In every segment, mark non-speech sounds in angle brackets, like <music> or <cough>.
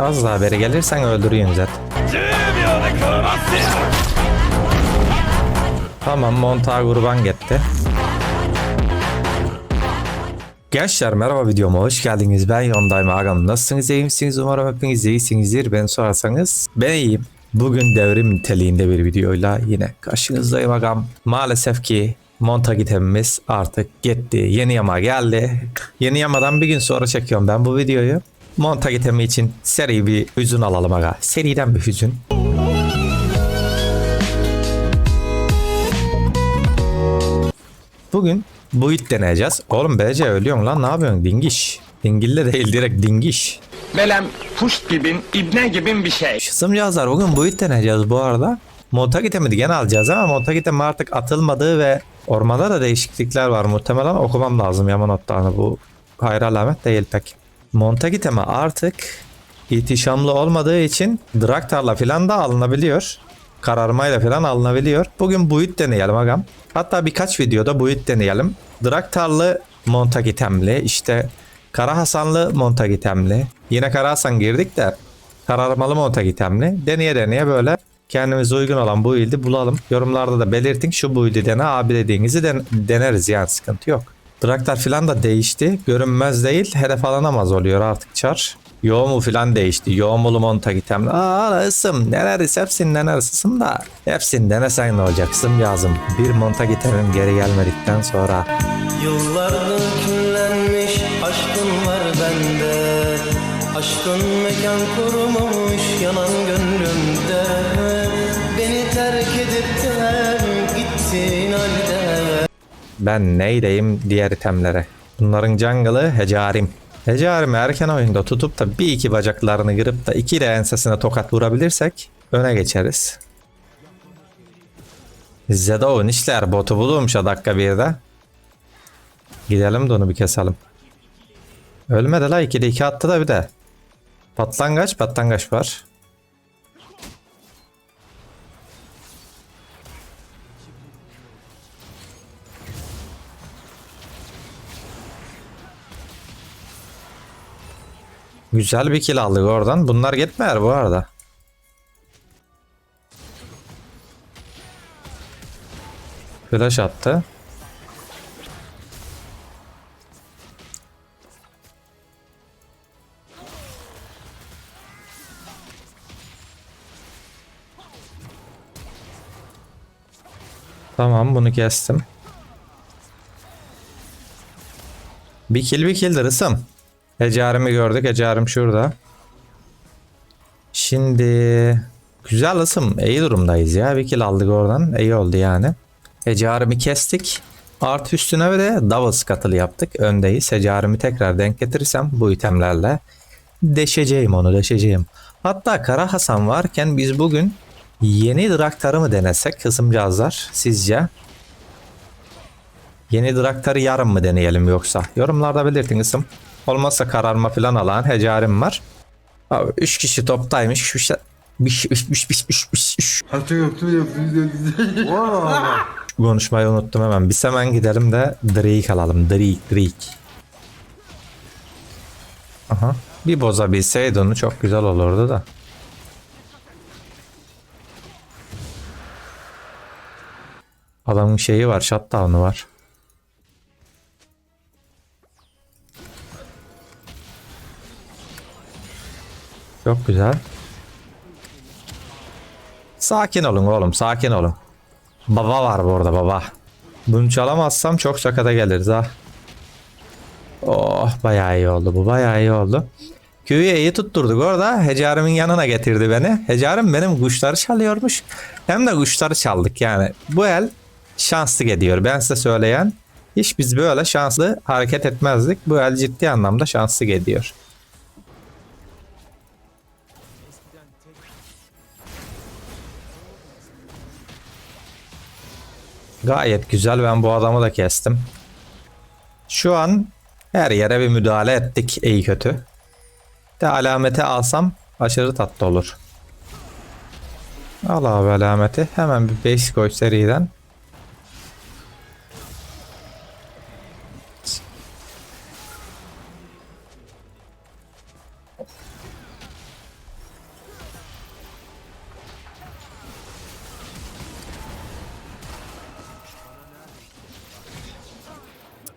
Az daha beri gelirsen öldürüyorsun zaten. Tamam montağa kurban gitti. Gençler merhaba videoma hoş geldiniz. Ben Yonday Magam. Nasılsınız iyi misiniz? Umarım hepiniz iyisinizdir. Ben sorarsanız ben iyiyim. Bugün devrim niteliğinde bir videoyla yine karşınızdayım agam. Maalesef ki montaj itemimiz artık gitti. Yeni yama geldi. Yeni yamadan bir gün sonra çekiyorum ben bu videoyu. Montaj itemi için seri bir hüzün alalım aga. Seriden bir hüzün. Bugün buit deneyeceğiz. Oğlum BC ölüyorsun lan ne yapıyorsun dingiş. Dingille değil direkt dingiş. Belem puşt gibin, ibne gibin bir şey. Kısımcağızlar bugün buit deneyeceğiz bu arada. Montaj itemi de gene alacağız ama montaj itemi artık atılmadığı ve ormanda da değişiklikler var. Muhtemelen okumam lazım Yaman notlarını bu hayır alamet değil pek. Montaj itemi artık ihtişamlı olmadığı için Draktar'la falan da alınabiliyor. Kararmayla falan alınabiliyor. Bugün buit deneyelim agam. Hatta birkaç videoda buit deneyelim. Draktar'lı montaj itemli işte Kara Hasanlı montaj itemli. Yine Kara Hasan girdik de kararmalı montaj itemli. Deneye deneye böyle kendimize uygun olan bu build'i bulalım. Yorumlarda da belirtin şu build'i dene abi dediğinizi den- deneriz yani sıkıntı yok. Draktar falan da değişti. Görünmez değil hedef alınamaz oluyor artık çar. Yoğumu falan değişti. Yoğumulu montaj itemli. Aa ısım deneriz hepsini deneriz ısım da. Hepsini denesen ne olacak ısım lazım. Bir montaj itemim geri gelmedikten sonra. Yıllardır Ben neydeyim diğer itemlere. Bunların jungle'ı Hecarim. Hecarim'i erken oyunda tutup da bir iki bacaklarını kırıp da iki de ensesine tokat vurabilirsek öne geçeriz. Zedov'un işler botu bulmuş o dakika birde. Gidelim de onu bir keselim. Ölmedi la 2'de 2 attı da bir de. Patlangaç patlangaç var. Güzel bir kill aldık oradan. Bunlar gitmer bu arada. Flash attı. Tamam bunu kestim. Bir kill bir killdir ısım. Ecarimi gördük. Ecarim şurada. Şimdi güzel ısım. İyi durumdayız ya. Bir kill aldık oradan. İyi oldu yani. Ecarimi kestik. Artı üstüne de double scuttle yaptık. Öndeyiz. Ecarimi tekrar denk getirirsem bu itemlerle deşeceğim onu deşeceğim. Hatta Kara Hasan varken biz bugün yeni Draktar'ı mı denesek kısımcağızlar sizce? Yeni Draktar'ı yarın mı deneyelim yoksa? Yorumlarda belirtin isim. Olmazsa kararma falan alan hecarim var. Abi 3 kişi toptaymış. Bir şey... Bir şey... Bir şey... Bir şey... Bir şey... Konuşmayı unuttum hemen. Biz hemen gidelim de Drake alalım. Drake, Drake. Aha. Bir bozabilseydi onu çok güzel olurdu da. Adamın şeyi var, shutdown'u var. Çok güzel. Sakin olun oğlum, sakin olun. Baba var burada baba. Bunu çalamazsam çok sakata geliriz ha. Oh bayağı iyi oldu bu bayağı iyi oldu. Q'yu iyi tutturduk orada. Hecarim'in yanına getirdi beni. Hecarim benim kuşları çalıyormuş. Hem de kuşları çaldık yani. Bu el şanslı gidiyor. Ben size söyleyen hiç biz böyle şanslı hareket etmezdik. Bu el ciddi anlamda şanslı gidiyor. Gayet güzel ben bu adamı da kestim. Şu an her yere bir müdahale ettik iyi kötü. De alameti alsam aşırı tatlı olur. Al abi alameti. Hemen bir 5 koy seriden.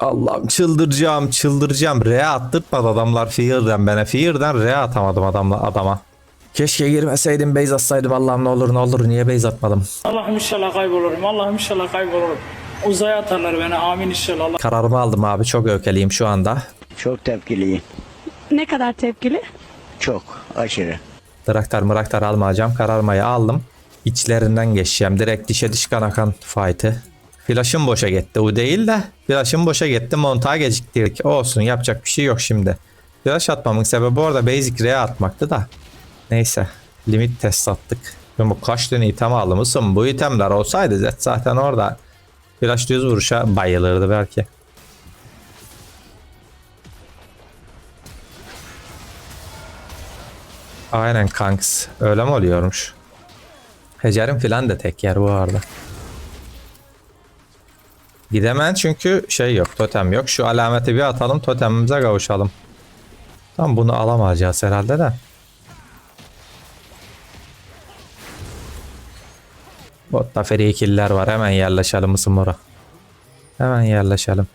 Allah'ım çıldıracağım çıldıracağım. R attırtmadı adamlar Fear'den bana. Fear'den R atamadım adamla, adama. Keşke girmeseydim base atsaydım Allah'ım ne olur ne olur niye base atmadım. Allah'ım inşallah kaybolurum. Allah'ım inşallah kaybolurum. Uzaya atarlar beni. Amin inşallah. Allah Kararımı aldım abi çok öfkeliyim şu anda. Çok tepkiliyim. Ne kadar tepkili? Çok aşırı. Draktar mıraktar almayacağım. Kararmayı aldım. İçlerinden geçeceğim. Direkt dişe diş kan akan fight'ı. Flash'ım boşa gitti. O değil de flash'ım boşa gitti. Montağa geciktirdik. Olsun yapacak bir şey yok şimdi. Flash atmamın sebebi orada basic R'ye atmaktı da. Neyse. Limit test attık. Ben bu kaç tane item ısım. Bu itemler olsaydı zaten orada flash düz vuruşa bayılırdı belki. Aynen kanks. Öyle mi oluyormuş? Hecerim filan da tek yer bu arada. Gidemem çünkü şey yok totem yok. Şu alameti bir atalım totemimize kavuşalım. Tam bunu alamayacağız herhalde de. Botta killer var hemen yerleşelim ısımura. Hemen yerleşelim.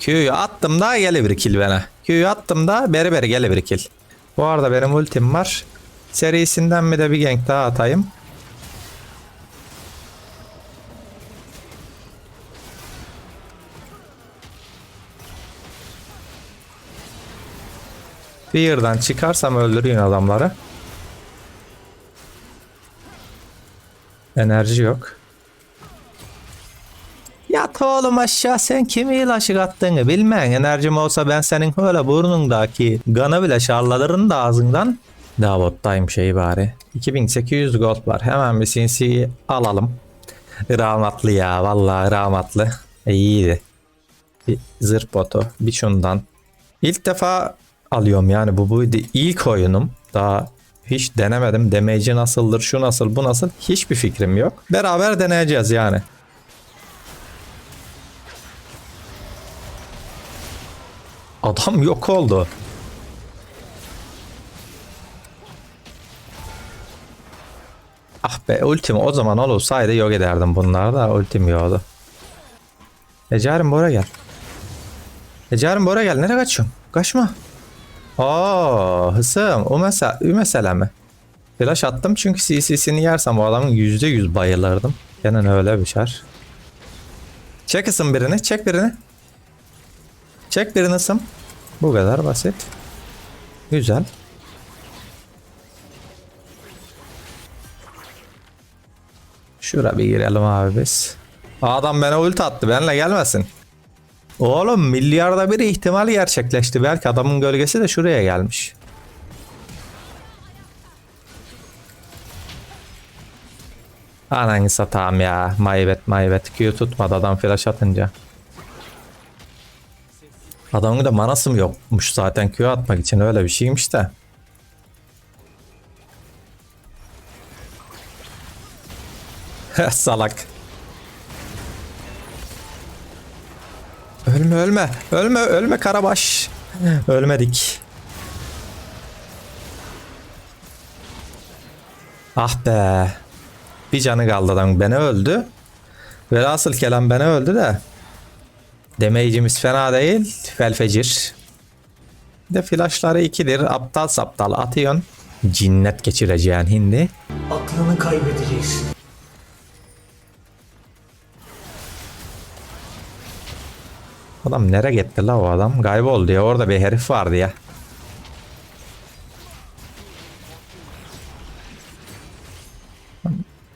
Q'yu attım da gele kill bana. Q'yu attım da beri beri gele kill. Bu arada benim ultim var. Serisinden mi de bir gank daha atayım. Fear'dan çıkarsam öldürüyor adamları. Enerji yok. Yat oğlum aşağı sen kimi ilaçık attığını bilmem. Enerjim olsa ben senin öyle burnundaki kanı bile şarladırın da ağzından. Daha şeyi bari. 2800 gold var. Hemen bir sinsiyi alalım. Rahmatlı ya. Vallahi rahmatlı. E, iyiydi. Bir zırh botu. Bir şundan. İlk defa alıyorum yani bu buydu. İlk oyunum. Daha hiç denemedim. Damage'i nasıldır, şu nasıl, bu nasıl hiçbir fikrim yok. Beraber deneyeceğiz yani. Adam yok oldu. Ah be ultim o zaman olsaydı yok ederdim bunları da ultim yoktu. Ecarim Bora gel. Ecarim Bora gel. Nereye kaçıyorsun? Kaçma. Aa hısım o mesele, o mesele mi? Flash attım çünkü CC'sini yersem o adamın %100 bayılırdım. Gene öyle bir şer. Çek ısım birini, çek birini. Çek birini ısım. Bu kadar basit. Güzel. Şura bir girelim abi biz. Adam bana ulti attı. Benle gelmesin. Oğlum milyarda bir ihtimal gerçekleşti. Belki adamın gölgesi de şuraya gelmiş. Ananı satayım ya. Maybet maybet. Q tutmadı adam flash atınca. Adamın da manası mı yokmuş zaten Q atmak için öyle bir şeymiş de. <laughs> Salak. Ölme ölme. Ölme ölme Karabaş. Ölmedik. Ah be. Bir canı kaldı adam. Beni öldü. Velhasıl kelam beni öldü de. Damage'imiz fena değil. Felfecir. De flashları ikidir. Aptal saptal atıyorsun. Cinnet geçireceğin hindi. Aklını kaybedeceksin. Adam nereye gitti la o adam? Kayboldu ya. Orada bir herif vardı ya.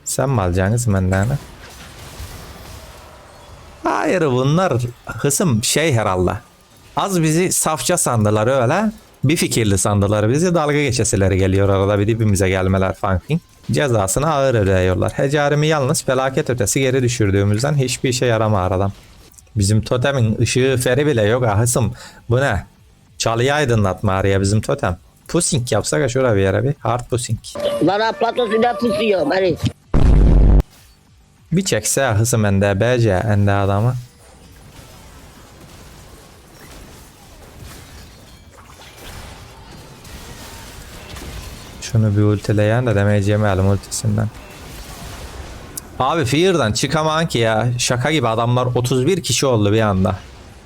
Sen mi alacaksın benden? ha? Hayır bunlar hısım şey herhalde. Az bizi safça sandılar öyle. Bir fikirli sandılar bizi dalga geçesileri geliyor arada bir dibimize gelmeler funking. Cezasını ağır ödüyorlar. Hecarimi yalnız felaket ötesi geri düşürdüğümüzden hiçbir işe yaramıyor adam. Bizim totemin ışığı feri bile yok ahısım. Bu ne? Çalıyı aydınlatma araya bizim totem. Pusing yapsak ya şuraya bir yere bir. Hard pusing. Bana plato sudah pusuyor mari. Bir çekse ahısım ende BC ende adamı. Şunu bir ultileyen de demeyeceğim elim ultisinden. Abi Fear'dan çıkaman ki ya. Şaka gibi adamlar 31 kişi oldu bir anda.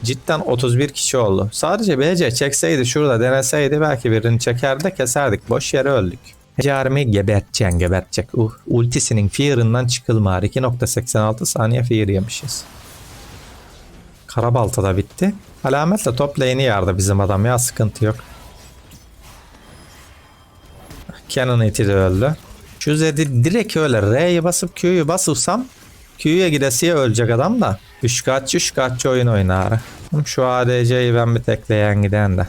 Cidden 31 kişi oldu. Sadece BC çekseydi şurada deneseydi belki birini çeker de keserdik. Boş yere öldük. Jarmi geberteceksin gebertecek. Uh, ultisinin Fear'ından çıkılmar. 2.86 saniye Fear yemişiz. Karabalta da bitti. Alametle top lane'i yardı bizim adam ya sıkıntı yok. Canon iti de öldü. Şu Zed'i direkt öyle R'ye basıp Q'yu basırsam Q'ya gidesiye ölecek adam da. Üçkağıtçı üçkağıtçı oyun oynar. Şu ADC'yi ben bir tekleyen giden de.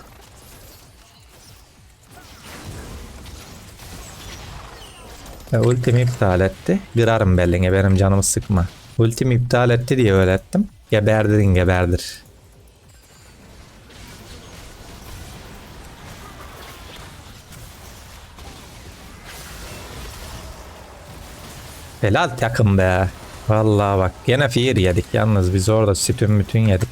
E, ultimi iptal etti. Kırarım belline benim canımı sıkma. Ultimi iptal etti diye öğrettim. Geberdirin geberdir. Helal takım be. Vallahi bak gene fear yedik yalnız biz orada sütün bütün yedik.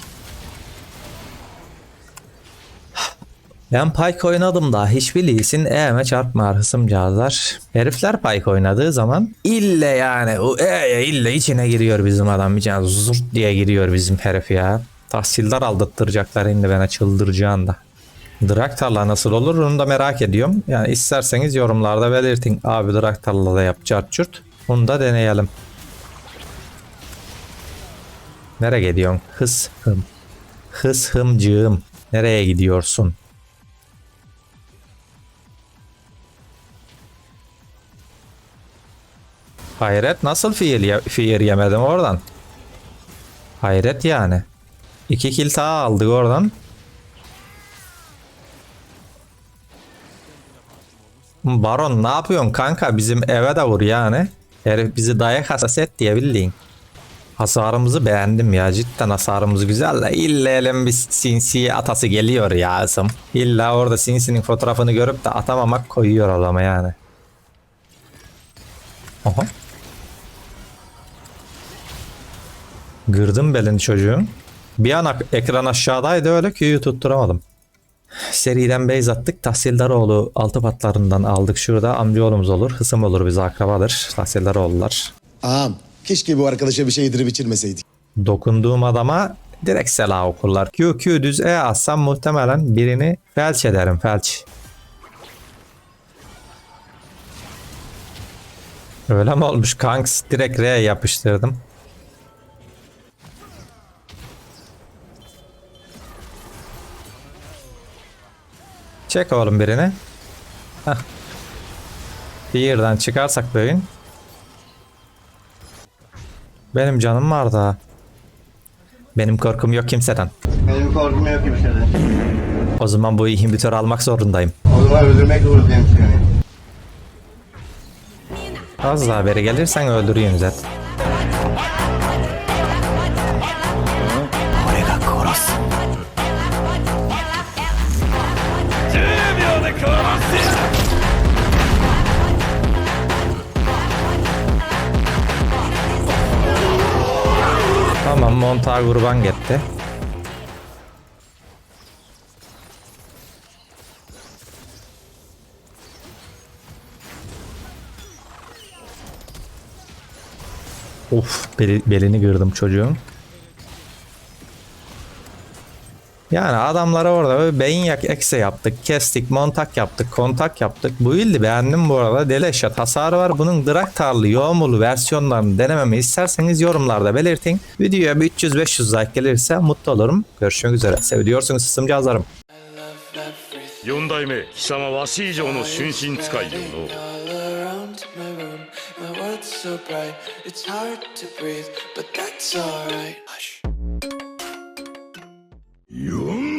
Ben Pike oynadım da hiçbir Lee'sin E'me çarpma hısımcağızlar. Herifler Pike oynadığı zaman ille yani o E'ye ille içine giriyor bizim adam. Bir can zurt diye giriyor bizim herif ya. Tahsildar aldattıracaklar şimdi bana çıldıracağım da. Draktar'la nasıl olur onu da merak ediyorum. Yani isterseniz yorumlarda belirtin. Abi Draktar'la da yap çart Onu da deneyelim. Nereye gidiyorsun? Hız hım. Hız hımcığım. Nereye gidiyorsun? Hayret nasıl fiil, ye- fiil yemedim oradan? Hayret yani. İki kill daha aldık oradan. Baron ne yapıyorsun kanka bizim eve de vur yani. Herif bizi dayak hasas et diye bildiğin. Hasarımızı beğendim ya cidden hasarımız güzel de illa elim bir sinsi atası geliyor ya ısım. İlla orada sinsinin fotoğrafını görüp de atamamak koyuyor adama yani. Aha. Gırdım belini çocuğun. Bir an ekran aşağıdaydı öyle Q'yu tutturamadım. Seriden base attık. Tahsildaroğlu altı patlarından aldık şurada. Amcaoğlumuz olur. Hısım olur bize akrabadır. Tahsildaroğullar. Ağam keşke bu arkadaşa bir şey yedirip içirmeseydik. Dokunduğum adama direkt sela okurlar. Q Q düz E atsam muhtemelen birini felç ederim felç. Öyle mi olmuş kanks? Direkt R yapıştırdım. Çek oğlum birini. Bir yerden çıkarsak bugün. Benim canım var da. Benim korkum yok kimseden. Benim korkum yok kimseden. O zaman bu inhibitörü almak zorundayım. O zaman öldürmek zorundayım seni. Az daha beri gelirsen öldüreyim zaten. Tamam montağı kurban gitti. Of beli- belini kırdım çocuğun. Yani adamlara orada böyle beyin yak ekse yaptık, kestik, montak yaptık, kontak yaptık. Bu ildi beğendim bu arada. Deleşat hasarı var. Bunun Draktarlı, Yoğumulu versiyonlarını denememi isterseniz yorumlarda belirtin. Videoya bir 300-500 like gelirse mutlu olurum. Görüşmek üzere. Seviyorsunuz sısımcağızlarım. 四代目貴様わし以上の春心使いよの all around my room. My world's so bright, it's hard to breathe, but that's alright. 哟